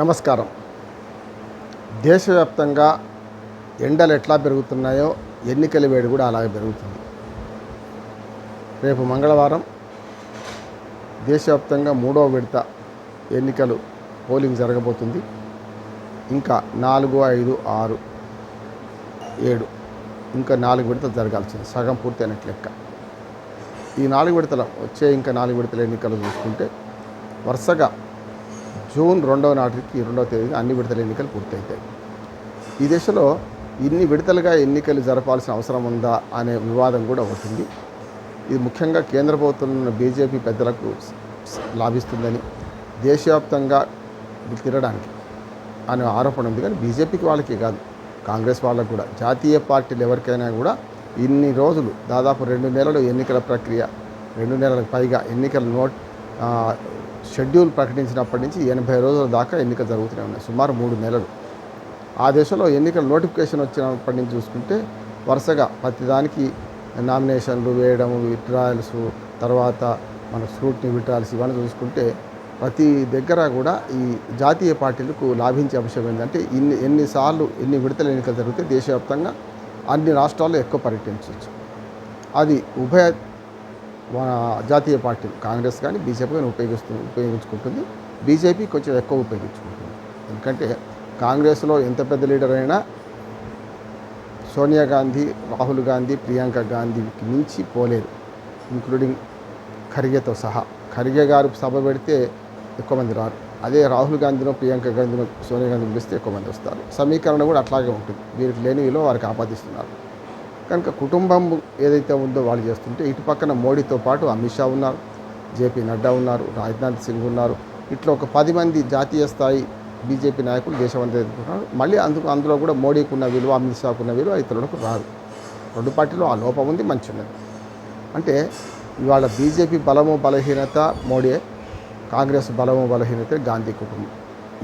నమస్కారం. దేశవ్యాప్తంగా ఎండలు ఎట్లా పెరుగుతున్నాయో ఎన్నికల వేడి కూడా అలాగే పెరుగుతుంది. రేపు మంగళవారం దేశవ్యాప్తంగా మూడవ విడత ఎన్నికలు పోలింగ్ జరగబోతుంది. ఇంకా నాలుగు ఐదు ఆరు ఏడు ఇంకా నాలుగు విడతలు జరగాల్సింది. సగం పూర్తయినట్లు లెక్క. ఈ నాలుగు విడతల వచ్చే ఇంకా నాలుగు విడతల ఎన్నికలు చూసుకుంటే వరుసగా జూన్ రెండవ నాటికి రెండవ తేదీన అన్ని విడతల ఎన్నికలు పూర్తవుతాయి ఈ దశలో ఇన్ని విడతలుగా ఎన్నికలు జరపాల్సిన అవసరం ఉందా అనే వివాదం కూడా ఉంటుంది ఇది ముఖ్యంగా కేంద్ర ప్రభుత్వంలో ఉన్న బీజేపీ పెద్దలకు లాభిస్తుందని దేశవ్యాప్తంగా తిరగడానికి అనే ఆరోపణ ఉంది. కానీ బీజేపీకి వాళ్ళకి కాదు కాంగ్రెస్ వాళ్ళకు కూడా. జాతీయ పార్టీలు ఎవరికైనా కూడా ఇన్ని రోజులు దాదాపు రెండు నెలలు ఎన్నికల ప్రక్రియ రెండు నెలలకు పైగా ఎన్నికల నోట్ షెడ్యూల్ ప్రకటించినప్పటి నుంచి ఎనభై రోజుల దాకా ఎన్నికలు జరుగుతూనే ఉన్నాయి. సుమారు మూడు నెలలు. ఆ దేశంలో ఎన్నికల నోటిఫికేషన్ వచ్చినప్పటి నుంచి చూసుకుంటే వరుసగా ప్రతిదానికి నామినేషన్లు వేయడం విత్డ్రాయల్స్ తర్వాత మన స్క్రూట్ని విత్డ్రాయల్స్ ఇవన్నీ చూసుకుంటే ప్రతి దగ్గర కూడా ఈ జాతీయ పార్టీలకు లాభించే అంశం ఏంటంటే ఇన్ని ఎన్నిసార్లు ఎన్ని విడతల ఎన్నికలు జరిగితే దేశవ్యాప్తంగా అన్ని రాష్ట్రాల్లో ఎక్కువ పర్యటించవచ్చు. అది ఉభయ జాతీయ పార్టీలు కాంగ్రెస్ కానీ బీజేపీ కానీ ఉపయోగిస్తు ఉపయోగించుకుంటుంది. బీజేపీ కొంచెం ఎక్కువ ఉపయోగించుకుంటుంది. ఎందుకంటే కాంగ్రెస్లో ఎంత పెద్ద లీడర్ అయినా సోనియా గాంధీ రాహుల్ గాంధీ ప్రియాంక గాంధీకి మించి పోలేరు ఇంక్లూడింగ్ ఖర్గేతో సహా. ఖర్గే గారు సభ పెడితే ఎక్కువ మంది రారు. అదే రాహుల్ గాంధీనో ప్రియాంక గాంధీనో సోనియా గాంధీ పిలిస్తే ఎక్కువ మంది వస్తారు. సమీకరణ కూడా అట్లాగే ఉంటుంది. వీరికి లేని విలువ వారికి ఆపాదిస్తున్నారు కనుక కుటుంబం ఏదైతే ఉందో వాళ్ళు చేస్తుంటే ఇటు పక్కన మోడీతో పాటు అమిత్ షా ఉన్నారు జేపీ నడ్డా ఉన్నారు రాజ్నాథ్ సింగ్ ఉన్నారు. ఇట్లా ఒక పది మంది జాతీయ స్థాయి బీజేపీ నాయకులు దేశమంతా ఎదుర్కొన్నారు మళ్ళీ అందుకు అందులో కూడా మోడీకి ఉన్న విలువ అమిత్ షాకు ఉన్న విలువ ఇతరులకు రాదు. రెండు పార్టీలో ఆ లోపం ఉంది మంచి ఉన్నది. అంటే ఇవాళ బీజేపీ బలము బలహీనత మోడీయే కాంగ్రెస్ బలము బలహీనత గాంధీ కుటుంబం.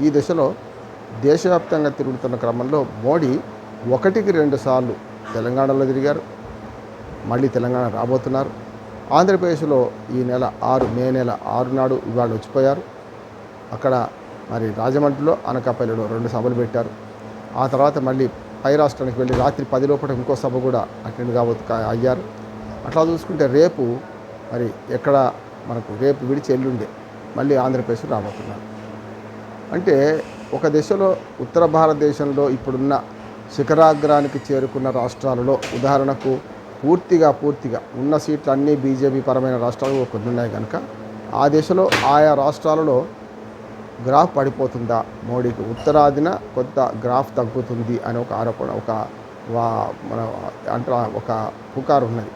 ఈ దశలో దేశవ్యాప్తంగా తిరుగుతున్న క్రమంలో మోడీ ఒకటికి రెండు సార్లు తెలంగాణలో తిరిగారు. మళ్ళీ తెలంగాణ రాబోతున్నారు. ఆంధ్రప్రదేశ్లో ఈ నెల ఆరు మే నెల ఆరు నాడు ఇవాళ వచ్చిపోయారు. అక్కడ మరి రాజమండ్రిలో అనకాపల్లిలో రెండు సభలు పెట్టారు. ఆ తర్వాత మళ్ళీ పై రాష్ట్రానికి వెళ్ళి రాత్రి పది లోపల ఇంకో సభ కూడా అటెండ్ కాబోతు అయ్యారు. అట్లా చూసుకుంటే రేపు మరి ఎక్కడ మనకు రేపు విడిచి ఎల్లుండే మళ్ళీ ఆంధ్రప్రదేశ్ రాబోతున్నారు. అంటే ఒక దశలో ఉత్తర భారతదేశంలో ఇప్పుడున్న శిఖరాగ్రానికి చేరుకున్న రాష్ట్రాలలో ఉదాహరణకు పూర్తిగా పూర్తిగా ఉన్న సీట్లు అన్నీ బీజేపీ పరమైన రాష్ట్రాలు కొన్ని ఉన్నాయి కనుక ఆ దిశలో ఆయా రాష్ట్రాలలో గ్రాఫ్ పడిపోతుందా? మోడీకి ఉత్తరాదిన కొంత గ్రాఫ్ తగ్గుతుంది అని ఒక ఆరోపణ ఒక వా- మన అంటే ఒక పుకారు ఉన్నది.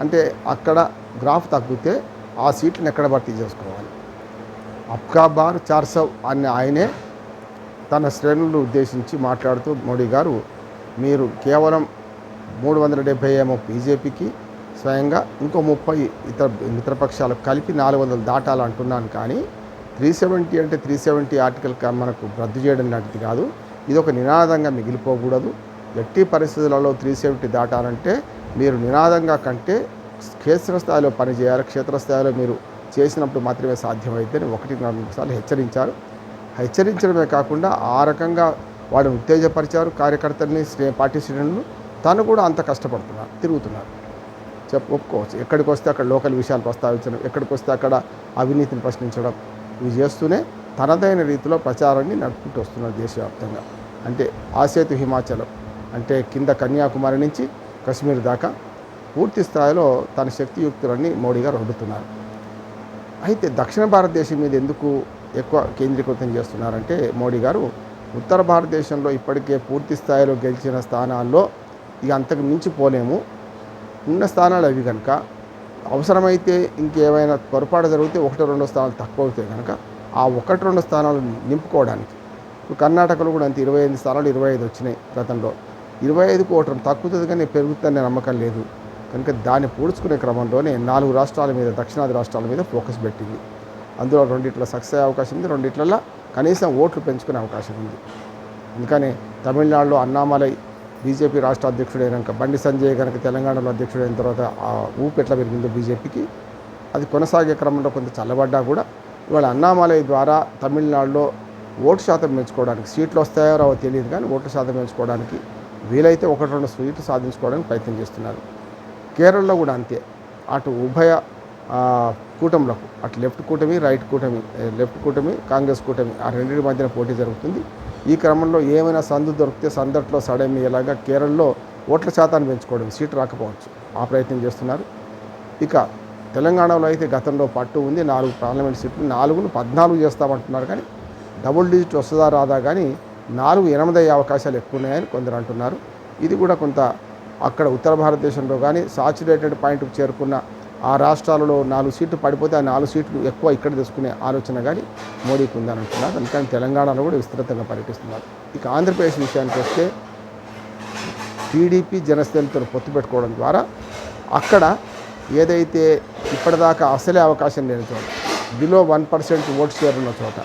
అంటే అక్కడ గ్రాఫ్ తగ్గితే ఆ సీట్ని ఎక్కడ భర్తీ చేసుకోవాలి? అబ్కా బార్ చార్సవ్ అనే ఆయనే తన శ్రేణులను ఉద్దేశించి మాట్లాడుతూ మోడీ గారు మీరు కేవలం మూడు వందల డెబ్బై ఏమో బీజేపీకి స్వయంగా ఇంకో ముప్పై ఇతర మిత్రపక్షాలకు కలిపి నాలుగు వందలు దాటాలంటున్నాను కానీ త్రీ సెవెంటీ అంటే త్రీ సెవెంటీ ఆర్టికల్ మనకు రద్దు చేయడం లాంటిది కాదు. ఇది ఒక నినాదంగా మిగిలిపోకూడదు. ఎట్టి పరిస్థితులలో త్రీ సెవెంటీ దాటాలంటే మీరు నినాదంగా కంటే క్షేత్రస్థాయిలో పనిచేయాలి క్షేత్రస్థాయిలో మీరు చేసినప్పుడు మాత్రమే సాధ్యమైద్దని ఒకటి నాలుగు సార్లు హెచ్చరించారు. హెచ్చరించడమే కాకుండా ఆ రకంగా వాడిని ఉత్తేజపరిచారు. కార్యకర్తల్ని పార్టీ శ్రేణులు తను కూడా అంత కష్టపడుతున్నారు తిరుగుతున్నారు. చెప్ ఒప్పుకోవచ్చు. ఎక్కడికి వస్తే అక్కడ లోకల్ విషయాలు ప్రస్తావించడం ఎక్కడికి వస్తే అక్కడ అవినీతిని ప్రశ్నించడం ఇవి చేస్తూనే తనదైన రీతిలో ప్రచారాన్ని నడుపుకుంటూ వస్తున్నారు దేశవ్యాప్తంగా. అంటే ఆసేతు హిమాచలం అంటే కింద కన్యాకుమారి నుంచి కశ్మీర్ దాకా పూర్తి స్థాయిలో తన శక్తియుక్తులన్నీ మోడీ గారు వండుతున్నారు అయితే దక్షిణ భారతదేశం మీద ఎందుకు ఎక్కువ కేంద్రీకృతం చేస్తున్నారంటే మోడీ గారు ఉత్తర భారతదేశంలో ఇప్పటికే పూర్తి స్థాయిలో గెలిచిన స్థానాల్లో ఇక అంతకు మించి పోలేము. ఉన్న స్థానాలు అవి కనుక అవసరమైతే ఇంకేమైనా పొరపాటు జరిగితే ఒకటి రెండు స్థానాలు తక్కువ అవుతాయి కనుక ఆ ఒకటి రెండు స్థానాలు నింపుకోవడానికి. ఇప్పుడు కర్ణాటకలో కూడా అంత ఇరవై ఐదు స్థానాలు ఇరవై ఐదు వచ్చినాయి గతంలో. ఇరవై ఐదుకు కోటం తక్కుతుంది కానీ పెరుగుతుందనే నమ్మకం లేదు. కనుక దాన్ని పూడ్చుకునే క్రమంలోనే నాలుగు రాష్ట్రాల మీద దక్షిణాది రాష్ట్రాల మీద ఫోకస్ పెట్టింది. అందులో రెండిట్ల సక్సెస్ అయ్యే అవకాశం ఉంది రెండిట్లలో కనీసం ఓట్లు పెంచుకునే అవకాశం ఉంది. అందుకని తమిళనాడులో అన్నామలై బీజేపీ రాష్ట్ర అధ్యక్షుడైనాక బండి సంజయ్ కనుక తెలంగాణలో అధ్యక్షుడైన తర్వాత ఆ ఊపు ఎట్లా పెరిగిందో బీజేపీకి అది కొనసాగే క్రమంలో కొంత చల్లబడ్డా కూడా ఇవాళ అన్నామలై ద్వారా తమిళనాడులో ఓటు శాతం పెంచుకోవడానికి సీట్లు వస్తాయో రావో తెలియదు కానీ ఓటు శాతం పెంచుకోవడానికి వీలైతే ఒకటి రెండు సీట్లు సాధించుకోవడానికి ప్రయత్నం చేస్తున్నారు. కేరళలో కూడా అంతే. అటు ఉభయ కూటమిలకు. అటు లెఫ్ట్ కూటమి రైట్ కూటమి లెఫ్ట్ కూటమి కాంగ్రెస్ కూటమి ఆ రెండింటి మధ్యన పోటీ జరుగుతుంది. ఈ క్రమంలో ఏమైనా సందు దొరికితే సందట్లో సడమయ్యేలాగా కేరళలో ఓట్ల శాతాన్ని పెంచుకోవడం సీటు రాకపోవచ్చు. ఆ ప్రయత్నం చేస్తున్నారు. ఇక తెలంగాణలో అయితే గతంలో పట్టు ఉంది నాలుగు పార్లమెంట్ సీట్లు నాలుగును పద్నాలుగు చేస్తామంటున్నారు కానీ డబుల్ డిజిట్ వస్తుందా రాదా కానీ నాలుగు ఎనిమిది అయ్యే అవకాశాలు ఎక్కువ ఉన్నాయని కొందరు అంటున్నారు. ఇది కూడా కొంత అక్కడ ఉత్తర భారతదేశంలో కానీ సాచురేటెడ్ పాయింట్కి చేరుకున్న ఆ రాష్ట్రాలలో నాలుగు సీట్లు పడిపోతే ఆ నాలుగు సీట్లు ఎక్కువ ఇక్కడ తీసుకునే ఆలోచన కానీ మోడీకి ఉందని అంటున్నారు అందుకని తెలంగాణలో కూడా విస్తృతంగా పర్యటిస్తున్నారు. ఇక ఆంధ్రప్రదేశ్ విషయానికి వస్తే టీడీపీ జనసేనతో పొత్తు పెట్టుకోవడం ద్వారా అక్కడ ఏదైతే ఇప్పటిదాకా అసలే అవకాశం లేని చోట below one percent vote share ఉన్న చోట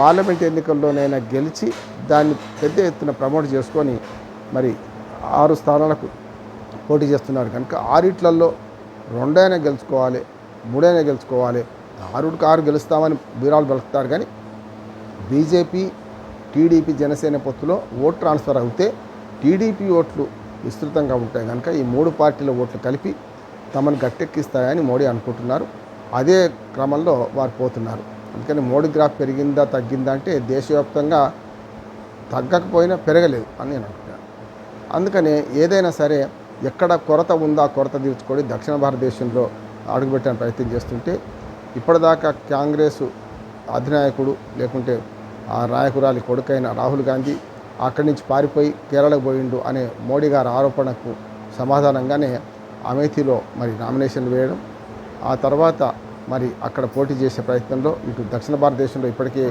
పార్లమెంట్ ఎన్నికల్లోనైనా గెలిచి దాన్ని పెద్ద ఎత్తున ప్రమోట్ చేసుకొని మరి ఆరు స్థానాలకు పోటీ చేస్తున్నారు. కనుక ఆరిట్లలో రెండైనా గెలుచుకోవాలి మూడైనా గెలుచుకోవాలి. ఆరుడికి ఆరు గెలుస్తామని బీరాలు బలుకుతారు కానీ బీజేపీ టీడీపీ జనసేన పొత్తులో ఓట్ ట్రాన్స్ఫర్ అవుతే టీడీపీ ఓట్లు విస్తృతంగా ఉంటాయి కనుక ఈ మూడు పార్టీల ఓట్లు కలిపి తమను గట్టెక్కిస్తాయని మోడీ అనుకుంటున్నారు. అదే క్రమంలో వారు పోతున్నారు. అందుకని మోడీ గ్రాఫ్ పెరిగిందా తగ్గిందా అంటే దేశవ్యాప్తంగా తగ్గకపోయినా పెరగలేదు అని నేను అనుకుంటున్నాను. అందుకని ఏదైనా సరే ఎక్కడ కొరత ఉందా కొరత తీర్చుకొని దక్షిణ భారతదేశంలో అడుగుపెట్టే ప్రయత్నం చేస్తుంటే ఇప్పటిదాకా కాంగ్రెస్ అధినాయకుడు లేకుంటే ఆ నాయకురాలి కొడుకైన రాహుల్ గాంధీ అక్కడి నుంచి పారిపోయి కేరళకు పోయిండు అనే మోడీ గారి ఆరోపణకు సమాధానంగానే అమేథీలో మరి నామినేషన్లు వేయడం ఆ తర్వాత మరి అక్కడ పోటీ చేసే ప్రయత్నంలో ఇటు దక్షిణ భారతదేశంలో ఇప్పటికే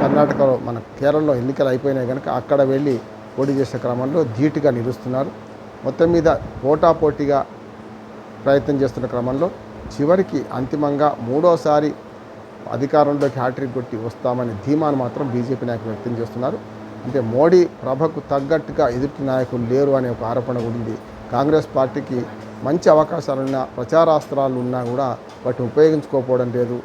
కర్ణాటకలో మన కేరళలో ఎన్నికలు అయిపోయినాయి కనుక అక్కడ వెళ్ళి పోటీ చేసే క్రమంలో ధీటుగా నిలుస్తున్నారు. మొత్తం మీద పోటాపోటీగా ప్రయత్నం చేస్తున్న క్రమంలో చివరికి అంతిమంగా మూడోసారి అధికారంలోకి హ్యాట్రిక్ కొట్టి వస్తామని ధీమాను మాత్రం బీజేపీ నాయకులు వ్యక్తం చేస్తున్నారు. అంటే మోడీ ప్రభకు తగ్గట్టుగా ఎదుటి నాయకులు లేరు అనే ఒక ఆరోపణ కూడా ఉంది. కాంగ్రెస్ పార్టీకి మంచి అవకాశాలున్నా ప్రచారాస్త్రాలు ఉన్నా కూడా వాటిని ఉపయోగించుకోకపోవడం లేదు.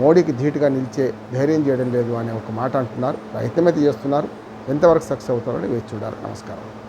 మోడీకి ధీటుగా నిలిచే ధైర్యం చేయడం లేదు అనే ఒక మాట అంటున్నారు. ప్రయత్నమైతే చేస్తున్నారు. ఎంతవరకు సక్సెస్ అవుతారని వేచి చూడాలి. నమస్కారం.